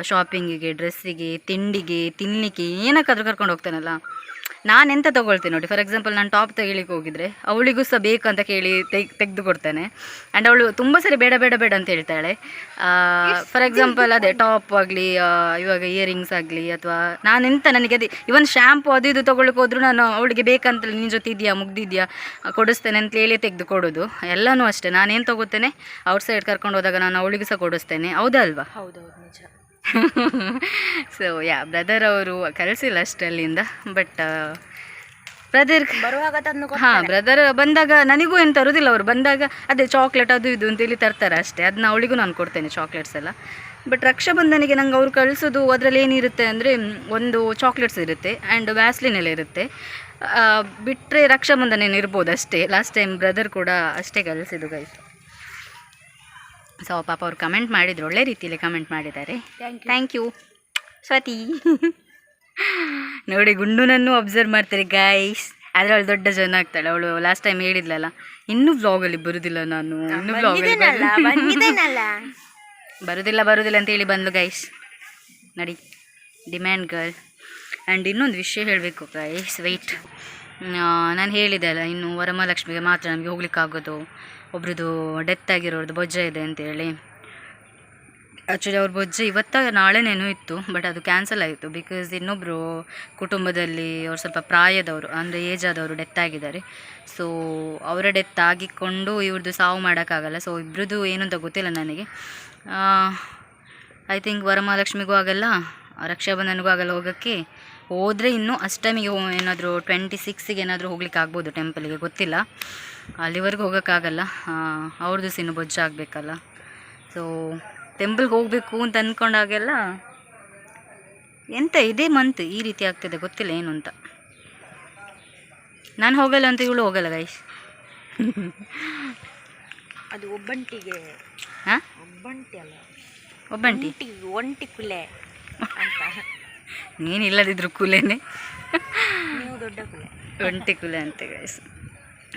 ಶಾಪಿಂಗಿಗೆ ಡ್ರೆಸ್ಸಿಗೆ ತಿಂಡಿಗೆ ತಿನ್ನಲಿಕ್ಕೆ ಏನಕ್ಕಾದರೂ ಕರ್ಕೊಂಡು ಹೋಗ್ತೇನಲ್ಲ. ನಾನು ಎಂತ ತೊಗೊಳ್ತೇನೆ ನೋಡಿ ಫಾರ್ ಎಕ್ಸಾಂಪಲ್ ನಾನು ಟಾಪ್ ತೆಗಿಲಿಕ್ಕೆ ಹೋಗಿದ್ರೆ ಅವಳಿಗೂ ಸಹ ಬೇಕು ಅಂತ ಕೇಳಿ ತೆಗ್ ತೆಗೆದು ಕೊಡ್ತೇನೆ ಆ್ಯಂಡ್ ಅವಳು ತುಂಬ ಸರಿ ಬೇಡ ಬೇಡ ಬೇಡ ಅಂತ ಹೇಳ್ತಾಳೆ. ಫಾರ್ ಎಕ್ಸಾಂಪಲ್ ಅದೇ ಟಾಪ್ ಆಗಲಿ ಇವಾಗ ಇಯರಿಂಗ್ಸ್ ಆಗಲಿ ಅಥವಾ ನಾನೆಂತ ನನಗೆ ಅದೇ ಇವನ್ ಶ್ಯಾಂಪು ಅದು ಇದು ತೊಗೊಳಕ್ಕೆ ಹೋದ್ರು ನಾನು ಅವಳಿಗೆ ಬೇಕಂತ ನಿನ್ನ ಜೊತೆ ಇದೆಯಾ ಮುಗ್ದಿದ್ಯಾ ಕೊಡಿಸ್ತೇನೆ ಅಂತ ಹೇಳಿ ತೆಗೆದು ಕೊಡೋದು ಎಲ್ಲನೂ ಅಷ್ಟೇ. ನಾನೇನು ತೊಗೋತೇನೆ ಔಟ್ಸೈಡ್ ಕರ್ಕೊಂಡು ಹೋದಾಗ ನಾನು ಅವಳಿಗೂ ಸಹ ಕೊಡಿಸ್ತೇನೆ. ಹೌದಾ ಅಲ್ವಾ ಹೌದೌದು ನಿಜ. ಸೊ ಯಾ ಬ್ರದರ್ ಅವರು ಕಳಿಸಿಲ್ಲ ಅಷ್ಟಲ್ಲಿಂದ ಬಟ್ ಬ್ರದರ್ ಬರುವಾಗ ತಂದು ಹಾಂ ಬ್ರದರ್ ಬಂದಾಗ ನನಗೂ ಏನು ತರೋದಿಲ್ಲ ಅವರು. ಬಂದಾಗ ಅದೇ ಚಾಕ್ಲೇಟ್ ಅದು ಇದು ಅಂತೇಳಿ ತರ್ತಾರೆ ಅಷ್ಟೇ. ಅದನ್ನ ಅವಳಿಗೂ ನಾನು ಕೊಡ್ತೇನೆ ಚಾಕ್ಲೇಟ್ಸ್ ಎಲ್ಲ. ಬಟ್ ರಕ್ಷಾಬಂಧನಿಗೆ ನಂಗೆ ಅವ್ರು ಕಳಿಸೋದು ಅದರಲ್ಲಿ ಏನಿರುತ್ತೆ ಅಂದರೆ ಒಂದು ಚಾಕ್ಲೇಟ್ಸ್ ಇರುತ್ತೆ ಆ್ಯಂಡ್ ವ್ಯಾಸ್ಲಿನ್ ಎಲ್ಲ ಇರುತ್ತೆ. ಬಿಟ್ಟರೆ ರಕ್ಷಾಬಂಧನ ಏನು ಇರ್ಬೋದು ಅಷ್ಟೇ. ಲಾಸ್ಟ್ ಟೈಮ್ ಬ್ರದರ್ ಕೂಡ ಅಷ್ಟೇ ಕಳಿಸಿದ್ದು ಗೈಸ್ ಸೊ ಪಾಪ ಅವ್ರು ಕಮೆಂಟ್ ಮಾಡಿದ್ರು ಒಳ್ಳೆ ರೀತಿಯಲ್ಲಿ ಕಮೆಂಟ್ ಮಾಡಿದ್ದಾರೆ. ಥ್ಯಾಂಕ್ ಯು ಸ್ವಾತಿ ನೋಡಿ ಗುಂಡುನನ್ನು ಅಬ್ಸರ್ವ್ ಮಾಡ್ತಾರೆ ಗೈಸ್ ಆದರೆ ಅವಳು ದೊಡ್ಡ ಜನ ಆಗ್ತಾಳೆ. ಅವಳು ಲಾಸ್ಟ್ ಟೈಮ್ ಹೇಳಿದ್ಲಲ್ಲ ಇನ್ನೂ ಬ್ಲಾಗಲ್ಲಿ ಬರುದಿಲ್ಲ ನಾನು. ಇನ್ನೂ ಬರುದಿಲ್ಲ. ಬರುದಿಲ್ಲ ಅಂತ ಹೇಳಿ ಬಂದ್ಲು ಗೈಸ್ ನಡಿ. ಡಿಮ್ಯಾಂಡ್ ಗರ್ಲ್ ಆ್ಯಂಡ್ ಇನ್ನೊಂದು ವಿಷಯ ಹೇಳಬೇಕು ಗೈಸ್ ವೆಯ್ಟ್ ನಾನು ಹೇಳಿದೆ ಅಲ್ಲ ಇನ್ನು ವರಮಹಾಲಕ್ಷ್ಮಿಗೆ ಮಾತ್ರ ನಮಗೆ ಹೋಗ್ಲಿಕ್ಕಾಗೋದು. ಒಬ್ರದ್ದು ಡೆತ್ ಆಗಿರೋರ್ದು ಬೊಜ್ಜ ಇದೆ ಅಂತೇಳಿ ಆ್ಯಕ್ಚುಲಿ ಅವ್ರ ಬೊಜ್ಜ ಇವತ್ತ ನಾಳೆನೇನೂ ಇತ್ತು ಬಟ್ ಅದು ಕ್ಯಾನ್ಸಲ್ ಆಯಿತು ಬಿಕಾಸ್ ಇನ್ನೊಬ್ಬರು ಕುಟುಂಬದಲ್ಲಿ ಅವ್ರು ಸ್ವಲ್ಪ ಪ್ರಾಯದವರು, ಅಂದರೆ ಏಜ್ ಆದವರು ಡೆತ್ ಆಗಿದ್ದಾರೆ. ಸೊ ಅವರ ಡೆತ್ ಆಗಿಕೊಂಡು ಇವ್ರದ್ದು ಸಾವು ಮಾಡೋಕ್ಕಾಗಲ್ಲ. ಸೊ ಇಬ್ಬರದ್ದು ಏನು ಅಂತ ಗೊತ್ತಿಲ್ಲ ನನಗೆ. ಐ ಥಿಂಕ್ ವರಮಹಾಲಕ್ಷ್ಮಿಗೂ ಆಗಲ್ಲ, ರಕ್ಷಾಬಂಧನಿಗೂ ಆಗಲ್ಲ ಹೋಗೋಕ್ಕೆ. ಹೋದರೆ ಇನ್ನೂ ಅಷ್ಟಮಿಗೆ ಏನಾದರೂ ಟ್ವೆಂಟಿ ಸಿಕ್ಸಿಗೆ ಏನಾದರೂ ಹೋಗ್ಲಿಕ್ಕೆ ಆಗ್ಬೋದು ಟೆಂಪಲಿಗೆ ಗೊತ್ತಿಲ್ಲ. ಅಲ್ಲಿವರೆಗೂ ಹೋಗೋಕ್ಕಾಗಲ್ಲ. ಅವ್ರದ್ದು ದಿವಸ ಇನ್ನು ಬೊಜ್ಜು ಆಗಬೇಕಲ್ಲ. ಸೊ ಟೆಂಪಲ್ಗೆ ಹೋಗಬೇಕು ಅಂತ ಅಂದ್ಕೊಂಡಾಗೆಲ್ಲ ಎಂತ ಇದೇ ಮಂತ್ ಈ ರೀತಿ ಆಗ್ತಿದೆ ಗೊತ್ತಿಲ್ಲ ಏನು ಅಂತ. ನಾನು ಹೋಗಲ್ಲ ಅಂತ ಇವಳು ಹೋಗಲ್ಲ ಗೈಸ್ ಅದು ಒಬ್ಬಂಟಿಗೆ ಹಾಂ? ಒಬ್ಬಂಟಿ ಅಲ್ಲ. ಒಬ್ಬಂಟಿ? ಒಂಟಿ ಕುಲೆ ಅಂತ. ನೀನು ಇಲ್ಲದಿದ್ರು ಕೂಲೇನೆ. ನೀವು ದೊಡ್ಡ ಕುಲೆ. ಒಂಟಿ ಕುಲೆ ಅಂತ ಗೈಸ್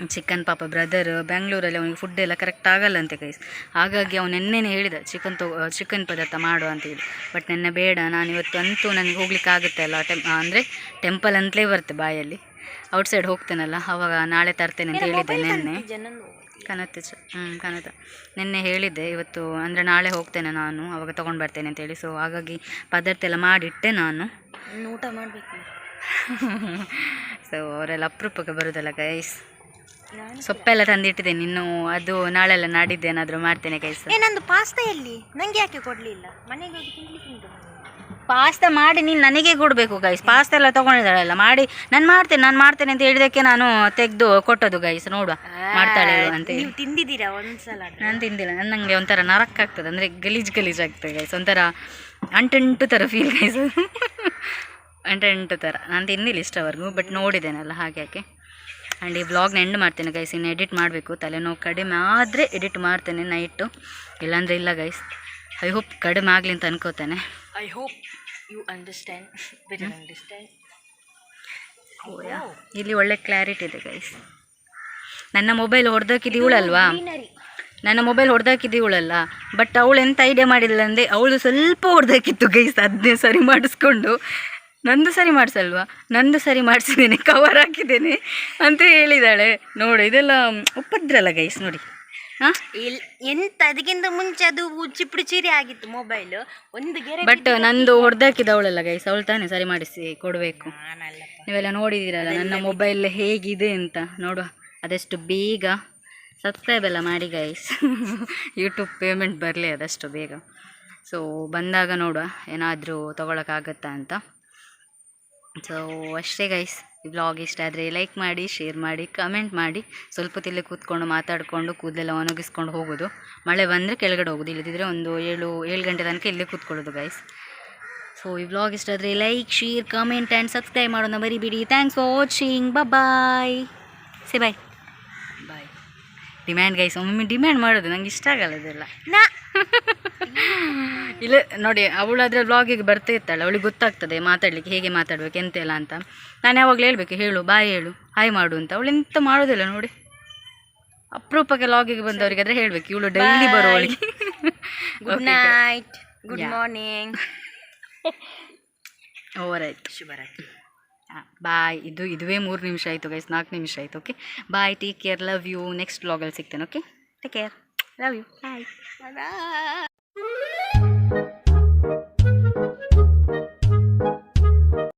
ಚಿಕನ್ ಪಾಪ ಬ್ರದರ್ ಬೆಂಗಳೂರಲ್ಲಿ ಅವನಿಗೆ ಫುಡ್ ಎಲ್ಲ ಕರೆಕ್ಟ್ ಆಗಲ್ಲ ಅಂತೆ ಗೈಸ್ ಹಾಗಾಗಿ ಅವನು ನೆನ್ನೆನೇ ಹೇಳಿದ ಚಿಕನ್ ತೊ ಚಿಕನ್ ಪದಾರ್ಥ ಮಾಡು ಅಂತೇಳಿ ಬಟ್ ನೆನ್ನೆ ಬೇಡ ನಾನು ಇವತ್ತು ಅಂತೂ ನನಗೆ ಹೋಗ್ಲಿಕ್ಕೆ ಆಗುತ್ತೆ ಅಲ್ಲ ಟೆಂ ಅಂದರೆ ಟೆಂಪಲ್ ಅಂತಲೇ ಬರುತ್ತೆ ಬಾಯಲ್ಲಿ. ಔಟ್ಸೈಡ್ ಹೋಗ್ತೇನಲ್ಲ ಅವಾಗ ನಾಳೆ ತರ್ತೇನೆ ಅಂತ ಹೇಳಿದ್ದೆ ನೆನ್ನೆ. ಕನತ ಹ್ಞೂ ಕನತ. ನಿನ್ನೆ ಹೇಳಿದ್ದೆ ಇವತ್ತು ಅಂದರೆ ನಾಳೆ ಹೋಗ್ತೇನೆ ನಾನು ಅವಾಗ ತೊಗೊಂಡು ಬರ್ತೇನೆ ಅಂತೇಳಿ ಸೊ ಹಾಗಾಗಿ ಪದಾರ್ಥ ಎಲ್ಲ ಮಾಡಿಟ್ಟೆ ನಾನು. ಊಟ ಮಾಡಬೇಕು. ಸೊ ಅವರೆಲ್ಲ ಅಪರೂಪಕ್ಕೆ ಬರೋದಲ್ಲ ಗೈಸ್ ಸೊಪ್ಪೆಲ್ಲ ತಂದಿಟ್ಟಿದ್ದೇನೆ ಇನ್ನು ಅದು ನಾಳೆಲ್ಲ ನಾಡಿದ್ದು ಏನಾದರೂ ಮಾಡ್ತೇನೆ ಕೈಸ ಏ ನಂದು ಪಾಸ್ತಾ ಎಲ್ಲಿ? ನಂಗೆ ಯಾಕೆ ಕೊಡ್ಲಿಲ್ಲ? ಮನೆಗೆ ಹೋಗಿ ತಿನ್ಲಿಕ್ಕೆ ಉಂಟು. ಪಾಸ್ತಾ ಮಾಡಿ ನೀನು ನನಗೆ ಕೊಡಬೇಕು ಗೈಸ್ ಪಾಸ್ತಾ ಎಲ್ಲ ತೊಗೊಂಡಿದ್ದಾಳಲ್ಲ ಮಾಡಿ ನಾನು ಮಾಡ್ತೇನೆ ನಾನು ಮಾಡ್ತೇನೆ ಅಂತ ಹೇಳಿದಕ್ಕೆ ನಾನು ತೆಗೆದು ಕೊಟ್ಟದು ಗೈಸ್ ನೋಡುವ ಮಾಡ್ತಾಳೆ ಅಂತ ನೀವು ತಿಂದಿದ್ದೀರಾ ಒಂದ್ಸಲ ನಾನು ತಿಂದಿಲ್ಲ ನನ್ನ ನನಗೆ ಒಂಥರ ನರಕ್ ಆಗ್ತದೆ ಅಂದರೆ ಗಲೀಜ್ ಗಲೀಜ್ ಆಗ್ತದೆ ಗೈಸ್ ಒಂಥರ ಅಂಟೆಂಟು ಥರ ಫೀಲ್ ಗೈಸ್ ಅಂಟೆಂಟು ಥರ ನಾನು ತಿಂದಿಲ್ಲ ಇಷ್ಟವರೆಗೂ ಬಟ್ ನೋಡಿದ್ದೇನಲ್ಲ ಹಾಗೆ ಯಾಕೆ. ಆ್ಯಂಡ್ ಈ ಬ್ಲಾಗ್ನ ಎಂಡ್ ಮಾಡ್ತೇನೆ ಗೈಸ್ ಇನ್ನು ಎಡಿಟ್ ಮಾಡಬೇಕು. ತಲೆನೋವು ಕಡಿಮೆ ಆದರೆ ಎಡಿಟ್ ಮಾಡ್ತೇನೆ ನೈಟು ಇಲ್ಲಾಂದರೆ ಇಲ್ಲ ಗೈಸ್ ಐ ಹೋಪ್ ಕಡಿಮೆ ಆಗಲಿ ಅಂತ ಅನ್ಕೋತೇನೆ. I hope you. Understand understand ಇಲ್ಲಿ ಒಳ್ಳೆ ಕ್ಲಾರಿಟಿ ಇದೆ ಗೈಸ್ ನನ್ನ ಮೊಬೈಲ್ ಹೊಡೆದಾಕಿದ್ದು ಇವಳಲ್ವಾ? ನನ್ನ ಮೊಬೈಲ್ ಹೊಡೆದಾಕಿದ್ದು ಇವಳಲ್ಲ. ಬಟ್ ಅವಳು ಎಂತ ಐಡಿಯಾ ಮಾಡಿಲ್ಲ ಅಂದರೆ ಅವಳು ಸ್ವಲ್ಪ ಹೊಡೆದಾಕಿತ್ತು ಗೈಸ್ ಅದನ್ನೇ ಸರಿ ಮಾಡಿಸ್ಕೊಂಡು. ನಂದು ಸರಿ ಮಾಡಿಸಲ್ವಾ? ನಂದು ಸರಿ ಮಾಡಿಸಿದ್ದೇನೆ ಕವರ್ ಹಾಕಿದ್ದೇನೆ ಅಂತ ಹೇಳಿದಾಳೆ. ನೋಡು ಇದೆಲ್ಲ ಒಪ್ಪದ್ರಲ್ಲ ಗೈಸ್ ನೋಡಿ. ಹಾಂ? ಎಂತ ಅದಕ್ಕಿಂತ ಮುಂಚೆ ಅದು ಚಿಪ್ಪುಡು ಚೀರಿ ಆಗಿತ್ತು ಮೊಬೈಲ್ ಒಂದು ಗೆರೆ ಬಟ್ ನಂದು ಹೊಡೆದಾಕಿದವಳಲ್ಲ ಅವಳಲ್ಲ ಗೈಸ್ ಅವಳು ತಾನೇ ಸರಿ ಮಾಡಿಸಿ ಕೊಡಬೇಕು. ನೀವೆಲ್ಲ ನೋಡಿದಿರಲ್ಲ ನನ್ನ ಮೊಬೈಲ್ ಹೇಗಿದೆ ಅಂತ. ನೋಡುವ ಅದಷ್ಟು ಬೇಗ ಸಬ್ಸ್ಕ್ರೈಬ್ ಎಲ್ಲ ಮಾಡಿ ಗೈಸ್ ಯೂಟ್ಯೂಬ್ ಪೇಮೆಂಟ್ ಬರಲಿ ಅದಷ್ಟು ಬೇಗ. ಸೊ ಬಂದಾಗ ನೋಡುವ ಏನಾದರೂ ತೊಗೊಳಕ್ಕಾಗತ್ತಾ ಅಂತ. ಸೊ ಅಷ್ಟೇ ಗೈಸ್ ಈ ಬ್ಲಾಗ್ ಇಷ್ಟ ಆದರೆ ಲೈಕ್ ಮಾಡಿ ಶೇರ್ ಮಾಡಿ ಕಮೆಂಟ್ ಮಾಡಿ. ಸ್ವಲ್ಪ ಹೊತ್ತಿಲ್ಲೇ ಕೂತ್ಕೊಂಡು ಮಾತಾಡಿಕೊಂಡು ಕೂದಲೆಲ್ಲ ಒಣಗಿಸ್ಕೊಂಡು ಹೋಗೋದು. ಮಳೆ ಬಂದರೆ ಕೆಳಗಡೆ ಹೋಗೋದು. ಇಲ್ಲದಿದ್ದರೆ ಒಂದು ಏಳು ಏಳು ಗಂಟೆ ತನಕ ಇಲ್ಲೇ ಕೂತ್ಕೊಳ್ಳೋದು ಗೈಸ್ ಸೊ ಈ ವ್ಲಾಗ್ ಇಷ್ಟ ಆದರೆ like share comment and subscribe ಮಾಡೋಣ ಬರೀಬಿಡಿ thanks for watching bye say bye bye demand guys ಒಮ್ಮೊಮ್ಮೆ ಡಿಮ್ಯಾಂಡ್ ಮಾಡೋದು ನಂಗೆ ಇಷ್ಟ ಆಗಲ್ಲ ಅದೆಲ್ಲ. ನಾ. ಇಲ್ಲ ನೋಡಿ ಅವಳು ಅದ್ರ ವ್ಲಾಗಿಗೆ ಬರ್ತಾ ಇರ್ತಾಳೆ ಅವಳಿಗೆ ಗೊತ್ತಾಗ್ತದೆ ಮಾತಾಡ್ಲಿಕ್ಕೆ ಹೇಗೆ ಮಾತಾಡ್ಬೇಕು ಎಂತೆಲ್ಲ ಅಂತ. ನಾನು ಯಾವಾಗಲೂ ಹೇಳ್ಬೇಕು ಹೇಳು ಬಾಯ್ ಹೇಳು ಹಾಯ್ ಮಾಡು ಅಂತ. ಅವಳು ಎಂತ ಮಾಡೋದಿಲ್ಲ ನೋಡಿ. ಅಪರೂಪಕ್ಕೆ ಲಾಗಿಗೆ ಬಂದವರಿಗೆ ಆದರೆ ಹೇಳ್ಬೇಕು ಇವಳು daily ಬರೋವಳಿಗೆ good night good morning over ಆಯ್ತು. ಶುಭರಾತ್ರಿ ಬಾಯ್ ಇದು ಇದುವೇ ಮೂರು ನಿಮಿಷ ಆಯಿತು ಗೈಸ್ ನಾಲ್ಕು ನಿಮಿಷ ಆಯಿತು okay bye take care love you next ಬ್ಲಾಗಲ್ಲಿ ಸಿಗ್ತೇನೆ okay take care love you bye bye Música